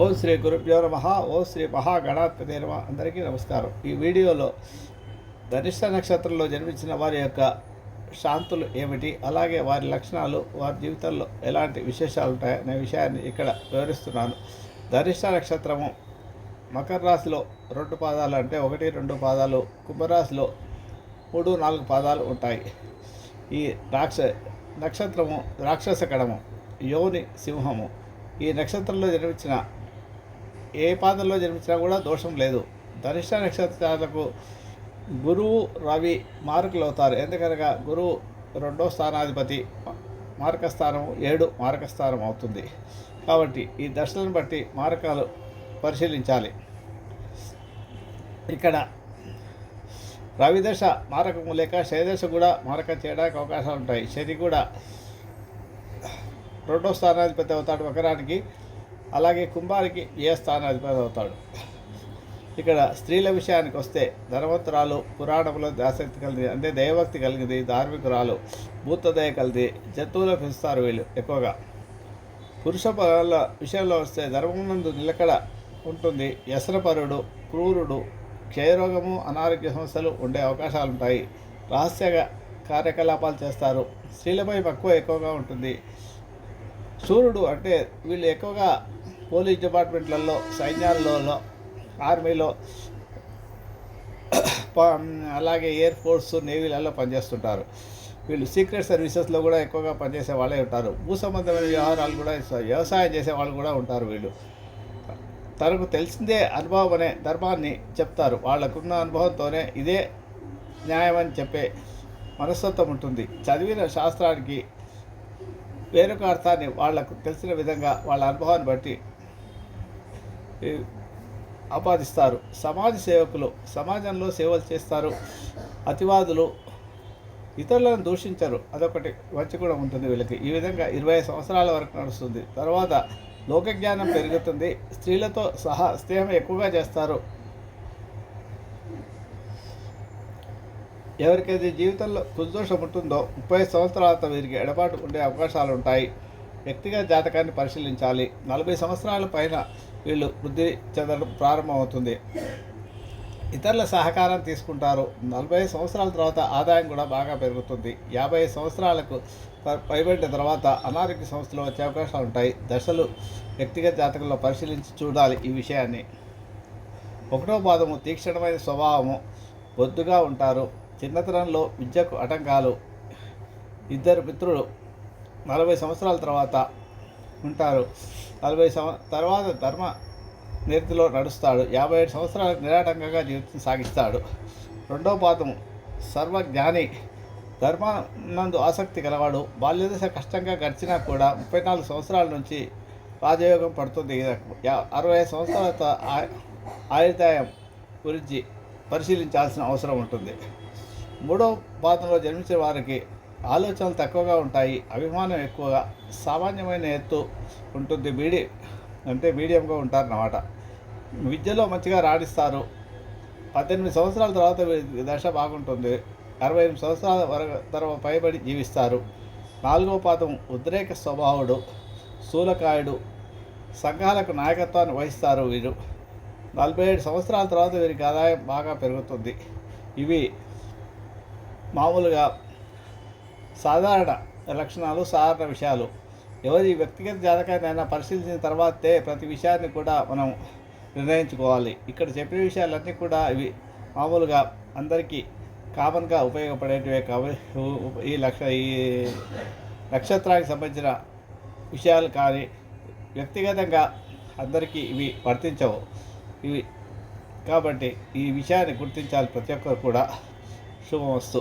ఓం శ్రీ గురుభ్యో నమ ఓం శ్రీ మహాగణాధిపతి నమ. అందరికీ నమస్కారం. ఈ వీడియోలో ధనిష్ట నక్షత్రంలో జన్మించిన వారి యొక్క శాంతులు ఏమిటి? అలాగే వారి లక్షణాలు వారి జీవితంలో ఎలాంటి విశేషాలు ఉంటాయనే అనే విషయాన్ని ఇక్కడ వివరిస్తున్నాను. ధనిష్ట నక్షత్రము మకర రాశిలో రెండు పాదాలు అంటే ఒకటి రెండు పాదాలు కుంభరాశిలో మూడు నాలుగు పాదాలు ఉంటాయి. ఈ రాక్ష నక్షత్రము రాక్షస కడము యోని సింహము. ఈ నక్షత్రంలో జన్మించిన ఏ పాదంలో జన్మించినా కూడా దోషం లేదు. ధనిష్ట నక్షత్రాలకు గురువు రవి మారకులు అవుతారు. ఎందుకనగా గురువు రెండో స్థానాధిపతి మారకస్థానం ఏడు మారకస్థానం అవుతుంది. కాబట్టి ఈ దశలను బట్టి మారకాలు పరిశీలించాలి. ఇక్కడ రవిదశ మారకము లేక శయదశ కూడా మారకం చేయడానికి అవకాశాలు ఉంటాయి. శని కూడా రెండో స్థానాధిపతి అవుతాడు ఒకరానికి. అలాగే కుంభానికి ఏ స్థానాధిపతి అవుతాడు? ఇక్కడ స్త్రీల విషయానికి వస్తే ధనవంతురాలు పురాణంలో ఆసక్తి కలిగింది అంటే దైవభక్తి కలిగింది ధార్మికురాలు భూతదయ కలిది జంతువులు పెంచుతారు వీళ్ళు ఎక్కువగా. పురుష పదాల విషయంలో వస్తే ధర్మమునందు నిలకడ ఉంటుంది. వ్యసనపరుడు క్రూరుడు క్షయరోగము అనారోగ్య సమస్యలు ఉండే అవకాశాలు ఉంటాయి. రహస్య కార్యకలాపాలు చేస్తారు. స్త్రీలపై మక్కువ ఎక్కువగా ఉంటుంది. సూర్యుడు అంటే వీళ్ళు ఎక్కువగా పోలీస్ డిపార్ట్మెంట్లలో సైన్యాలలో ఆర్మీలో ప- అలాగే ఎయిర్ ఫోర్స్ నేవీలలో పనిచేస్తుంటారు. వీళ్ళు సీక్రెట్ సర్వీసెస్లో కూడా ఎక్కువగా పనిచేసే వాళ్ళే ఉంటారు. భూ సంబంధమైన వ్యవహారాలు కూడా వ్యవసాయం చేసే వాళ్ళు కూడా ఉంటారు వీళ్ళు. తనకు తెలిసిందే అనుభవం అనే ధర్మాన్ని చెప్తారు. వాళ్ళకున్న అనుభవంతోనే ఇదే న్యాయం అని చెప్పే మనస్తత్వం ఉంటుంది. చదివిన శాస్త్రానికి వేరొక అర్థాన్ని వాళ్ళకు తెలిసిన విధంగా వాళ్ళ అనుభవాన్ని బట్టి ఆపాదిస్తారు. సమాజ సేవకులు సమాజంలో సేవలు చేస్తారు. అతివాదులు ఇతరులను దూషించరు. అదొకటి మంచి కూడా ఉంటుంది వీళ్ళకి. ఈ విధంగా ఇరవై సంవత్సరాల వరకు నడుస్తుంది. తర్వాత లోకజ్ఞానం పెరుగుతుంది. స్త్రీలతో సహా స్నేహం ఎక్కువగా చేస్తారు. ఎవరికైతే జీవితంలో కుదోషం ఉంటుందో ముప్పై సంవత్సరాలతో వీరికి ఎడబాటు ఉండే అవకాశాలు ఉంటాయి. వ్యక్తిగత జాతకాన్ని పరిశీలించాలి. నలభై సంవత్సరాల పైన వీళ్ళు వృద్ధి చెందడం ప్రారంభమవుతుంది. ఇతరుల సహకారం తీసుకుంటారు. నలభై సంవత్సరాల తర్వాత ఆదాయం కూడా బాగా పెరుగుతుంది. యాభై సంవత్సరాలకు ప- పైబడిన తర్వాత అనారోగ్య సమస్యలు వచ్చే అవకాశాలు ఉంటాయి. దశలు వ్యక్తిగత జాతకంలో పరిశీలించి చూడాలి ఈ విషయాన్ని. ఒకటో పాదము తీక్షణమైన స్వభావము. బొద్దుగా ఉంటారు. చిన్నతనంలో విద్యకు ఆటంకాలు ఇద్దరు మిత్రులు నలభై సంవత్సరాల తర్వాత ఉంటారు. నలభై సంవ తర్వాత ధర్మ నీతిలో నడుస్తాడు. యాభై ఏడు సంవత్సరాలకు నిరాటంకంగా జీవితం సాగిస్తాడు. రెండో పాదము సర్వజ్ఞాని. ధర్మానందు ఆసక్తి గలవాడు బాల్యదశ కష్టంగా గడిచినా కూడా ముప్పై నాలుగు సంవత్సరాల నుంచి రాజయోగం పడుతుంది. అరవై ఐదు సంవత్సరాల ఆ- ఆయుర్దాయం గురించి పరిశీలించాల్సిన అవసరం ఉంటుంది. మూడో పాదంలో జన్మించిన వారికి ఆలోచనలు తక్కువగా ఉంటాయి అభిమానం ఎక్కువగా సామాన్యమైన ఎత్తు ఉంటుంది మీడియం అంటే మీడియంగా ఉంటారన్నమాట. విద్యలో మంచిగా రాణిస్తారు. పద్దెనిమిది సంవత్సరాల తర్వాత వీరి దశ బాగుంటుంది. అరవై ఎనిమిది సంవత్సరాల వరకు తర్వాత పైబడి జీవిస్తారు. నాలుగవ పాదం ఉద్రేక స్వభావుడు స్థూలకాయుడు సంఘాలకు నాయకత్వాన్ని వహిస్తారు వీరు. నలభై ఏడు సంవత్సరాల తర్వాత వీరికి ఆదాయం బాగా పెరుగుతుంది. ఇవి మామూలుగా సాధారణ లక్షణాలు సాధారణ విషయాలు. ఎవరి వ్యక్తిగత జాతకాన్ని అయినా పరిశీలించిన తర్వాతే ప్రతి విషయాన్ని కూడా మనం నిర్ణయించుకోవాలి. ఇక్కడ చెప్పిన విషయాలన్నీ కూడా ఇవి మామూలుగా అందరికీ కామన్గా ఉపయోగపడేటివే కాబట్టి ఈ లక్ష ఈ నక్షత్రానికి సంబంధించిన విషయాలు కానీ వ్యక్తిగతంగా అందరికీ ఇవి వర్తించవు. ఇవి కాబట్టి ఈ విషయాన్ని గుర్తించాలి ప్రతి ఒక్కరు కూడా. శుభమస్తు.